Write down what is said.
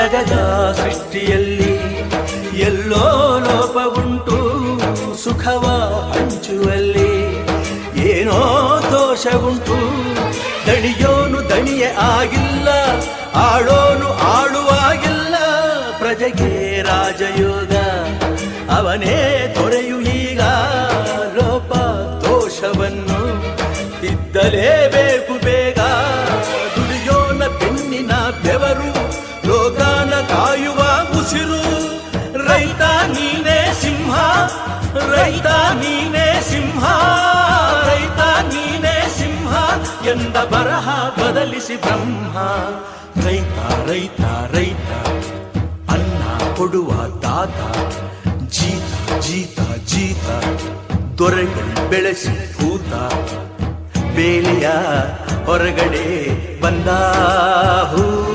ಜಗದ ಸೃಷ್ಟಿಯಲ್ಲಿ ಎಲ್ಲೋ ಲೋಪವುಂಟು ಸುಖವ ಹಂಚುವಲ್ಲಿ. ಏನೋ ದೋಷವುಂಟು ದಣಿಯೋನು ದಣಿಯ ಆಗಿಲ್ಲ ಆಳೋನು ಆಳುವಾಗಿಲ್ಲ ಪ್ರಜೆಗೆ ರಾಜಯೋಗ, ಅವನೇ ತೊರೆಯು ಈಗ. ಲೋಪ ದೋಷವನ್ನು ತಿದ್ದಲೇಬೇಕು ಕಾಯುವ ಉಸಿರು, ರೈತ ನೀನೇ ಸಿಂಹ, ರೈತ ನೀನೇ ಸಿಂಹ, ರೈತ ನೀನೇ ಸಿಂಹ ಎಂದ ಬರಹ ಬದಲಿಸಿ ಬ್ರಹ್ಮ. ರೈತ ರೈತ ರೈತ, ಅನ್ನ ಕೊಡುವ ತಾತ ಜೀತ ಜೀತ ಜೀತ ದೊರೆಗಳು ಬೆಳೆಸಿ ಭೂತ ಬೇಲಿಯ ಹೊರಗಡೆ ಬಂದ ಹೂವ